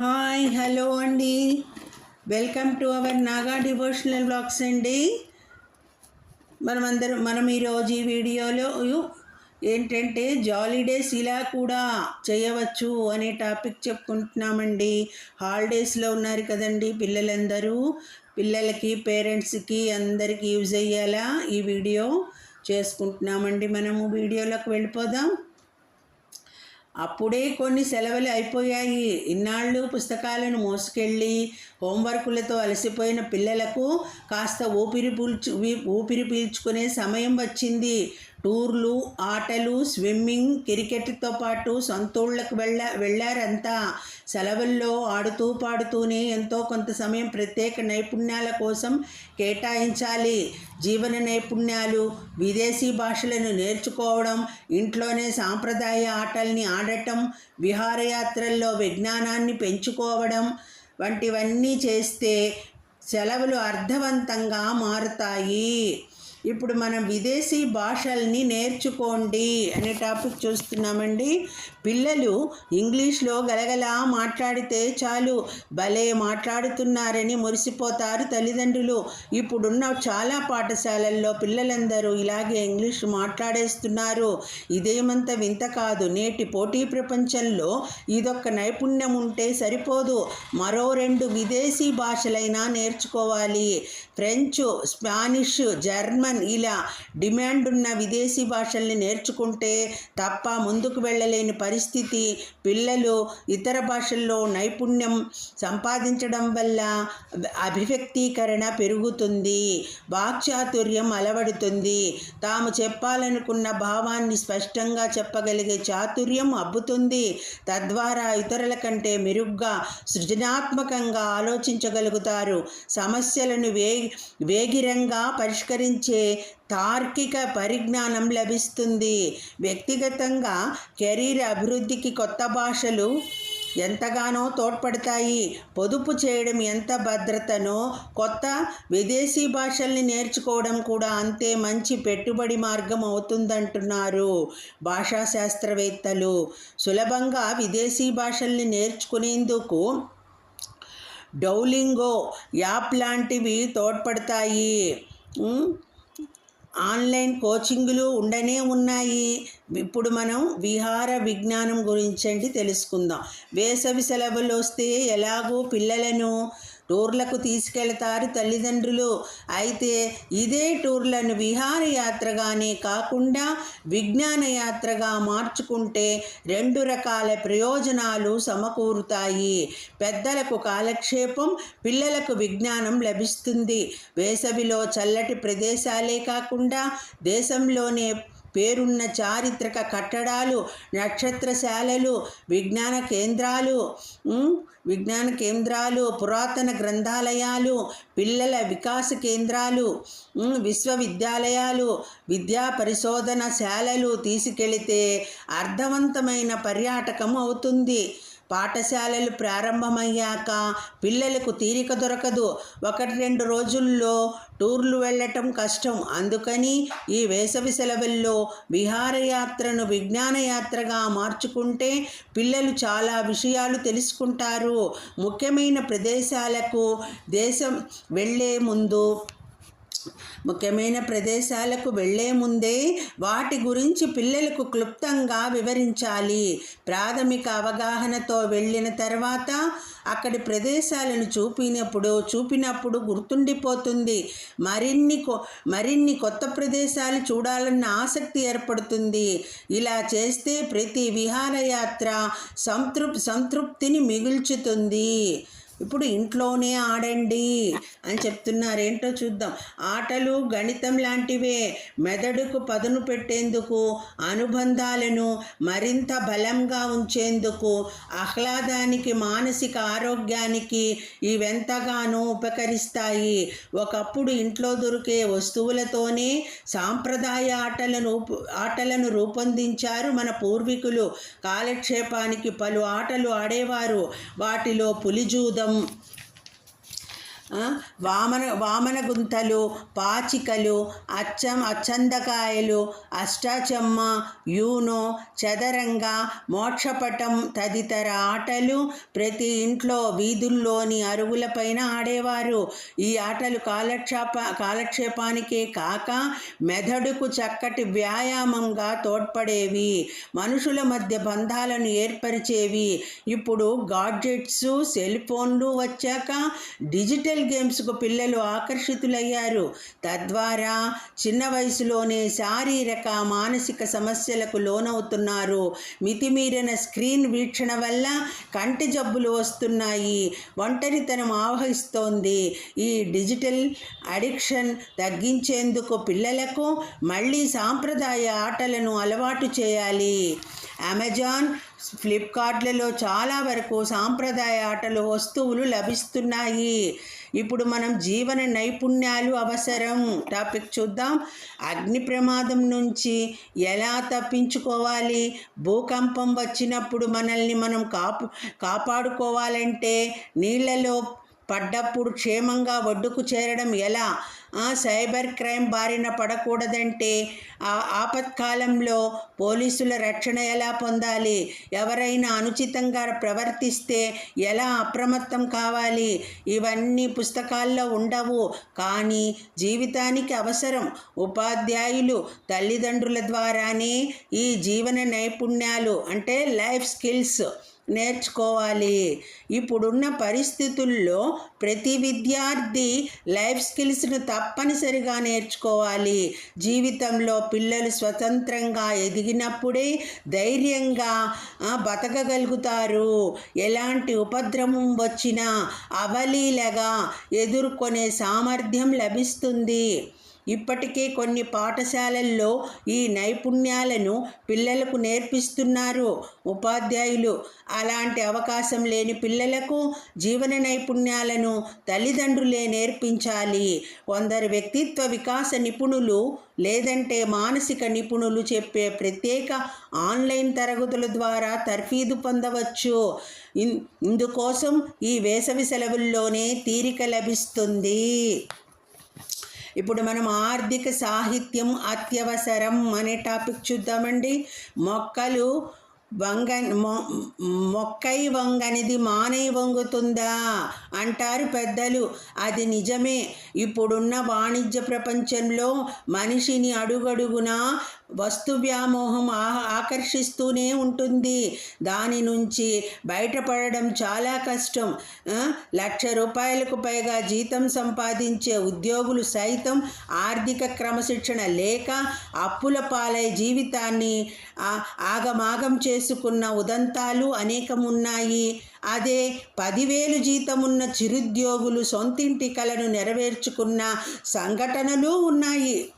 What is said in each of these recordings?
Hi hello అండి. Welcome to our Naga devotional blogs అండి. మనమందరం మనం ఈరోజు ఈ వీడియోలో ఏంటంటే జాలీడేస్ ఇలా కూడా చేయవచ్చు అనే టాపిక్ చెప్పుకుంటున్నామండి. హాలిడేస్లో ఉన్నారు కదండి పిల్లలందరూ. పిల్లలకి పేరెంట్స్కి అందరికీ యూజ్ అయ్యేలా ఈ వీడియో చేసుకుంటున్నామండి. మనము వీడియోలోకి వెళ్ళిపోదాం. అప్పుడే కొన్ని సెలవులు అయిపోయాయి. ఇన్నాళ్ళు పుస్తకాలను మోసుకెళ్ళి హోంవర్కులతో అలసిపోయిన పిల్లలకు కాస్త ఊపిరి పీల్చు ఊపిరి పీల్చుకునే సమయం వచ్చింది. టూర్లు ఆటలు స్విమ్మింగ్ క్రికెట్తో పాటు సొంతూళ్ళకు వెళ్ళ వెళ్ళారంతా. సెలవుల్లో ఆడుతూ పాడుతూనే ఎంతో కొంత సమయం ప్రత్యేక నైపుణ్యాల కోసం కేటాయించాలి. జీవన నైపుణ్యాలు విదేశీ భాషలను నేర్చుకోవడం ఇంట్లోనే సాంప్రదాయ ఆటల్ని ఆడటం విహారయాత్రల్లో విజ్ఞానాన్ని పెంచుకోవడం వంటివన్నీ చేస్తే సెలవులు అర్థవంతంగా మారుతాయి. ఇప్పుడు మనం విదేశీ భాషల్ని నేర్చుకోండి అనే టాపిక్ చూస్తున్నామండి. పిల్లలు ఇంగ్లీష్లో గలగలా మాట్లాడితే చాలు భలే మాట్లాడుతున్నారని మురిసిపోతారు తల్లిదండ్రులు. ఇప్పుడున్న చాలా పాఠశాలల్లో పిల్లలందరూ ఇలాగే ఇంగ్లీష్ మాట్లాడేస్తున్నారు. ఇదేమంత వింత కాదు. నేటి పోటీ ప్రపంచంలో ఇదొక్క నైపుణ్యం ఉంటే సరిపోదు. మరో రెండు విదేశీ భాషలైనా నేర్చుకోవాలి. ఫ్రెంచ్ స్పానిష్ జర్మన్ ఇలా డిమాండ్ ఉన్న విదేశీ భాషల్ని నేర్చుకుంటే తప్ప ముందుకు వెళ్ళలేని పరిస్థితి. పిల్లలు ఇతర భాషల్లో నైపుణ్యం సంపాదించడం వల్ల అభివ్యక్తీకరణ పెరుగుతుంది. వాక్చాతుర్యం అలవడుతుంది. తాము చెప్పాలనుకున్న భావాన్ని స్పష్టంగా చెప్పగలిగే చాతుర్యం అబ్బుతుంది. తద్వారా ఇతరుల కంటే మెరుగ్గా సృజనాత్మకంగా ఆలోచించగలుగుతారు. సమస్యలను వే వేగిరంగా పరిష్కరించే తార్కిక పరిజ్ఞానం లభిస్తుంది. వ్యక్తిగతంగా కెరీర్ అభివృద్ధికి కొత్త భాషలు ఎంతగానో తోడ్పడతాయి. పొదుపు చేయడం ఎంత భద్రతనో కొత్త విదేశీ భాషల్ని నేర్చుకోవడం కూడా అంతే మంచి పెట్టుబడి మార్గం అవుతుందంటున్నారు భాషా శాస్త్రవేత్తలు సులభంగా విదేశీ భాషల్ని నేర్చుకునేందుకు డౌలింగో యాప్ లాంటివి తోడ్పడతాయి. ఆన్లైన్ కోచింగ్లు ఉండనే ఉన్నాయి. ఇప్పుడు మనం విహార విజ్ఞానం గురించండి తెలుసుకుందాం. వేసవి సెలవులు వస్తే ఎలాగో పిల్లలను టూర్లకు తీసుకెళ్తారు తల్లిదండ్రులు. అయితే ఇదే టూర్లను విహారయాత్రగానే కాకుండా విజ్ఞాన యాత్రగా మార్చుకుంటే రెండు రకాల ప్రయోజనాలు సమకూరుతాయి. పెద్దలకు కాలక్షేపం పిల్లలకు విజ్ఞానం లభిస్తుంది. వేసవిలో చల్లటి ప్రదేశాలే కాకుండా దేశంలోనే పేరున్న చారిత్రక కట్టడాలు నక్షత్రశాలలు విజ్ఞాన కేంద్రాలు విజ్ఞాన కేంద్రాలు పురాతన గ్రంథాలయాలు పిల్లల వికాస కేంద్రాలు విశ్వవిద్యాలయాలు విద్యా పరిశోధన శాలలు తీసుకెళితే అర్థవంతమైన పర్యాటకం అవుతుంది. పాఠశాలలు ప్రారంభమయ్యాక పిల్లలకు తీరిక దొరకదు. ఒకటి రెండు రోజుల్లో టూర్లు వెళ్ళటం కష్టం. అందుకని ఈ వేసవి సెలవుల్లో విహారయాత్రను విజ్ఞానయాత్రగా మార్చుకుంటే పిల్లలు చాలా విషయాలు తెలుసుకుంటారు. ముఖ్యమైన ప్రదేశాలకు దేశం వెళ్ళే ముందు ముఖ్యమైన ప్రదేశాలకు వెళ్ళే ముందే వాటి గురించి పిల్లలకు క్లుప్తంగా వివరించాలి. ప్రాథమిక అవగాహనతో వెళ్ళిన తర్వాత అక్కడి ప్రదేశాలను చూపినప్పుడు చూపినప్పుడు గుర్తుండిపోతుంది. మరిన్ని మరిన్ని కొత్త ప్రదేశాలు చూడాలన్న ఆసక్తి ఏర్పడుతుంది. ఇలా చేస్తే ప్రతి విహారయాత్ర సంతృప్ సంతృప్తిని మిగుల్చుతుంది. ఇప్పుడు ఇంట్లోనే ఆడండి అని చెప్తున్నారు ఏంటో చూద్దాం. ఆటలు గణితం లాంటివే. మెదడుకు పదును పెట్టేందుకు అనుబంధాలను మరింత బలంగా ఉంచేందుకు ఆహ్లాదానికి మానసిక ఆరోగ్యానికి ఇవెంతగానో ఉపకరిస్తాయి. ఒకప్పుడు ఇంట్లో దొరికే వస్తువులతోనే సాంప్రదాయ ఆటలను ఆటలను రూపొందించారు మన పూర్వీకులు. కాలక్షేపానికి పలు ఆటలు ఆడేవారు. వాటిలో పులిజూదం um, వామన వామన గుంతలు పాచికలు అచ్చం అచ్చందకాయలు అష్టాచమ్మ యూనో చదరంగ మోక్షపటం తదితర ఆటలు ప్రతి ఇంట్లో వీధుల్లోని అరుగులపైన ఆడేవారు. ఈ ఆటలు కాలక్షేప కాలక్షేపానికే కాక మెదడుకు చక్కటి వ్యాయామంగా తోడ్పడేవి. మనుషుల మధ్య బంధాలను ఏర్పరిచేవి. ఇప్పుడు గాడ్జెట్స్ సెల్ ఫోన్లు వచ్చాక డిజిటల్ గేమ్స్కు పిల్లలు ఆకర్షితులయ్యారు. తద్వారా చిన్న వయసులోనే శారీరక మానసిక సమస్యలకు లోనవుతున్నారు. మితిమీరిన స్క్రీన్ వీక్షణ వల్ల కంటి జబ్బులు వస్తున్నాయి. ఒంటరితనం ఆవహిస్తోంది. ఈ డిజిటల్ అడిక్షన్ తగ్గించేందుకు పిల్లలకు మళ్ళీ సాంప్రదాయ ఆటలను అలవాటు చేయాలి. అమెజాన్ ఫ్లిప్కార్ట్లలో చాలా వరకు సాంప్రదాయ ఆటలు వస్తువులు లభిస్తున్నాయి. ఇప్పుడు మనం జీవన నైపుణ్యాలు అవసరం. టాపిక్ చూద్దాం. అగ్ని ప్రమాదం నుంచి ఎలా తప్పించుకోవాలి? భూకంపం వచ్చినప్పుడు మనల్ని మనం కాపు కాపాడుకోవాలంటే నీళ్ళలో పడ్డప్పుడు క్షేమంగా ఒడ్డుకు చేరడం ఎలా? ఆ, సైబర్ క్రైమ్ బారిన పడకూడదంటే ఆ ఆపత్కాలంలో పోలీసుల రక్షణ ఎలా పొందాలి? ఎవరైనా అనుచితంగా ప్రవర్తిస్తే ఎలా అప్రమత్తం కావాలి? ఇవన్నీ పుస్తకాల్లో ఉండవు. కానీ జీవితానికి అవసరం. ఉపాధ్యాయులు తల్లిదండ్రుల ద్వారానే ఈ జీవన నైపుణ్యాలు అంటే లైఫ్ స్కిల్స్. నేర్చుకోవాలి. ఇప్పుడున్న పరిస్థితుల్లో ప్రతి విద్యార్థి లైఫ్ స్కిల్స్ను తప్పనిసరిగా నేర్చుకోవాలి. జీవితంలో పిల్లలు స్వతంత్రంగా ఎదిగినప్పుడే ధైర్యంగా బతకగలుగుతారు. ఎలాంటి ఉపద్రవం వచ్చినా అవలీలగా ఎదుర్కొనే సామర్థ్యం లభిస్తుంది. ఇప్పటికే కొన్ని పాఠశాలల్లో ఈ నైపుణ్యాలను పిల్లలకు నేర్పిస్తున్నారు ఉపాధ్యాయులు. అలాంటి అవకాశం లేని పిల్లలకు జీవన నైపుణ్యాలను తల్లిదండ్రులే నేర్పించాలి. కొందరు వ్యక్తిత్వ వికాస నిపుణులు లేదంటే మానసిక నిపుణులు చెప్పే ప్రత్యేక ఆన్లైన్ తరగతుల ద్వారా తర్ఫీదు పొందవచ్చు. ఇందుకోసం ఈ వేసవి సెలవుల్లోనే తీరిక లభిస్తుంది. ఇప్పుడు మనం ఆర్థిక సాహిత్యం అత్యవసరం అనే టాపిక్ చూద్దామండి. మొక్కలు వంగ మొ- మొక్కై వంగనిది మానై వంగుతుందా? అంటారు పెద్దలు. అది నిజమే. ఇప్పుడున్న వాణిజ్య ప్రపంచంలో మనిషిని అడుగడుగునా వస్తు వ్యామోహం ఆ- ఆకర్షిస్తూనే ఉంటుంది. దాని నుంచి బయటపడడం చాలా కష్టం. లక్ష రూపాయలకు పైగా జీతం సంపాదించే ఉద్యోగులు సైతం ఆర్థిక క్రమశిక్షణ లేక అప్పుల పాలై జీవితాన్ని ఆగమాగం చేసుకున్న ఉదంతాలు అనేకం ఉన్నాయి అదే పదివేలు జీతమున్న చిరుద్యోగులు సొంతింటి కలను నెరవేర్చుకున్న సంఘటనలు ఉన్నాయి.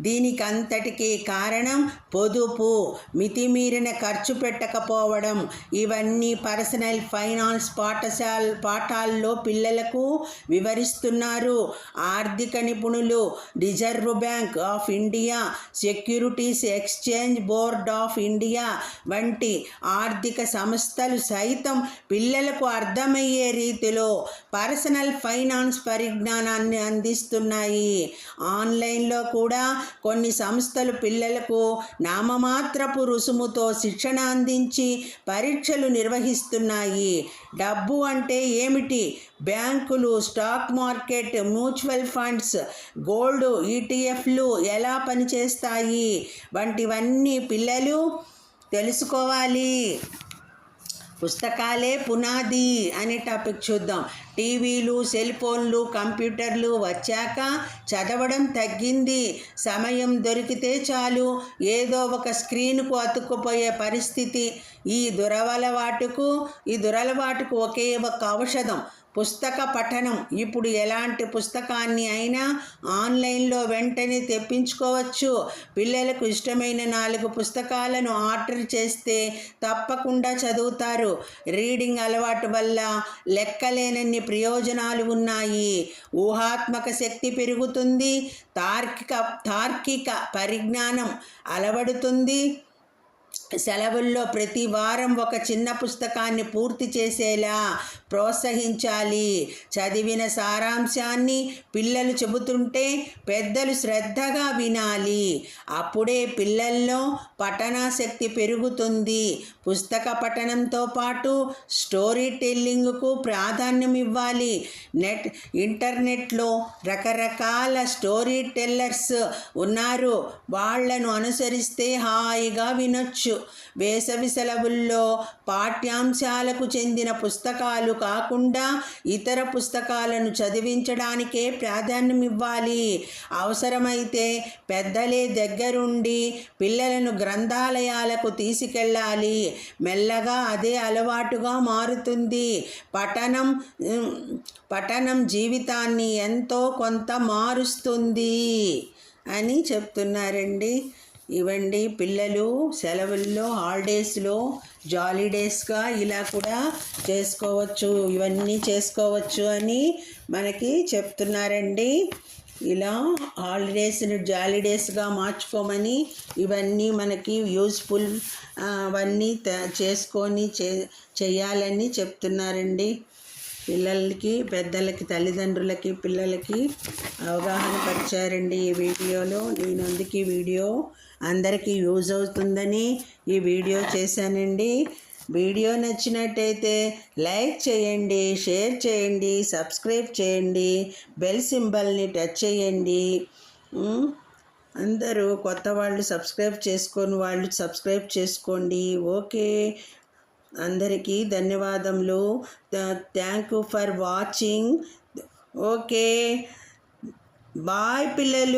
దీనికంతటికీ కారణం పొదుపు మితిమీరిన ఖర్చు పెట్టకపోవడం. ఇవన్నీ పర్సనల్ ఫైనాన్స్ పాఠశాల పాఠాల్లో పిల్లలకు వివరిస్తున్నారు. ఆర్థిక నిపుణులు Reserve Bank of India Securities Exchange Board of India వంటి ఆర్థిక సంస్థలు సైతం పిల్లలకు అర్థమయ్యే రీతిలో పర్సనల్ ఫైనాన్స్ పరిజ్ఞానాన్ని అందిస్తున్నాయి. ఆన్లైన్లో కూడా కొన్ని సంస్థలు పిల్లలకు నామమాత్రపు రుసుముతో శిక్షణ అందించి పరీక్షలు నిర్వహిస్తున్నాయి. డబ్బు అంటే ఏమిటి? బ్యాంకులు stock market mutual funds gold ఈటీఎఫ్లు ఎలా పనిచేస్తాయి? వంటివన్నీ పిల్లలు తెలుసుకోవాలి. పుస్తకాలే పునాది అనే టాపిక్ చూద్దాం. టీవీలు సెల్ ఫోన్లు కంప్యూటర్లు వచ్చాక చదవడం తగ్గింది. సమయం దొరికితే చాలు. ఏదో ఒక స్క్రీన్కు అతుక్కుపోయే పరిస్థితి. ఈ దురలవాటుకు ఈ దురలవాటుకు ఒకే ఒక ఔషధం. పుస్తక పఠనం. ఇప్పుడు ఎలాంటి పుస్తకాన్ని అయినా ఆన్లైన్లో వెంటనే తెప్పించుకోవచ్చు. పిల్లలకు ఇష్టమైన నాలుగు పుస్తకాలను ఆర్డర్ చేస్తే తప్పకుండా చదువుతారు. రీడింగ్ అలవాటు వల్ల లెక్కలేనన్ని ప్రయోజనాలు ఉన్నాయి. ఊహాత్మక శక్తి పెరుగుతుంది. తార్కిక తార్కిక పరిజ్ఞానం అలవడుతుంది. సెలవుల్లో ప్రతి వారం ఒక చిన్న పుస్తకాన్ని పూర్తి చేసేలా ప్రోత్సహించాలి. చదివిన సారాంశాన్ని పిల్లలు చెబుతుంటే పెద్దలు శ్రద్ధగా వినాలి. అప్పుడే పిల్లల్లో పఠనాశక్తి పెరుగుతుంది. పుస్తక పఠనంతో పాటు స్టోరీ టెల్లింగ్కు ప్రాధాన్యం ఇవ్వాలి. నెట్ ఇంటర్నెట్లో రకరకాల స్టోరీ టెల్లర్స్ ఉన్నారు. వాళ్ళను అనుసరిస్తే హాయిగా వినొచ్చు. వేసవి సెలవుల్లో పాఠ్యాంశాలకు చెందిన పుస్తకాలు కాకుండా ఇతర పుస్తకాలను చదివించడానికే ప్రాధాన్యం ఇవ్వాలి అవసరమైతే పెద్దలే దగ్గరుండి పిల్లలను గ్రంథాలయాలకు తీసుకెళ్ళాలి. మెల్లగా అదే అలవాటుగా మారుతుంది. పఠనం పఠనం జీవితాన్ని ఎంతో కొంత మారుస్తుంది అని చెప్తున్నారండి. ఇవండి పిల్లలు సెలవుల్లో హాలిడేస్లో జాలీడేస్గా ఇలా కూడా చేసుకోవచ్చు. ఇవన్నీ చేసుకోవచ్చు అని మనకి చెప్తున్నారండి. ఇలా హాలిడేస్ని జాలీడేస్గా మార్చుకోమని ఇవన్నీ మనకి యూస్ఫుల్ అవన్నీ త- చేసుకొని చే చేయాలని చెప్తున్నారండి. పిల్లలకి పెద్దలకి తల్లిదండ్రులకి పిల్లలకి అవగాహన పరిచారండి ఈ వీడియోలో. నేను అందుకే వీడియో అందరికీ యూజ్ అవుతుందని ఈ వీడియో చేశానండి. వీడియో నచ్చినట్టయితే లైక్ చేయండి షేర్ చేయండి సబ్స్క్రైబ్ చేయండి బెల్ సింబల్ని టచ్ చేయండి. అందరూ కొత్త వాళ్ళు సబ్స్క్రైబ్ చేసుకొని వాళ్ళు సబ్స్క్రైబ్ చేసుకోండి. ఓకే. అందరికీ ధన్యవాదములు. Thank you for watching. Okay. Bye పిల్లలు.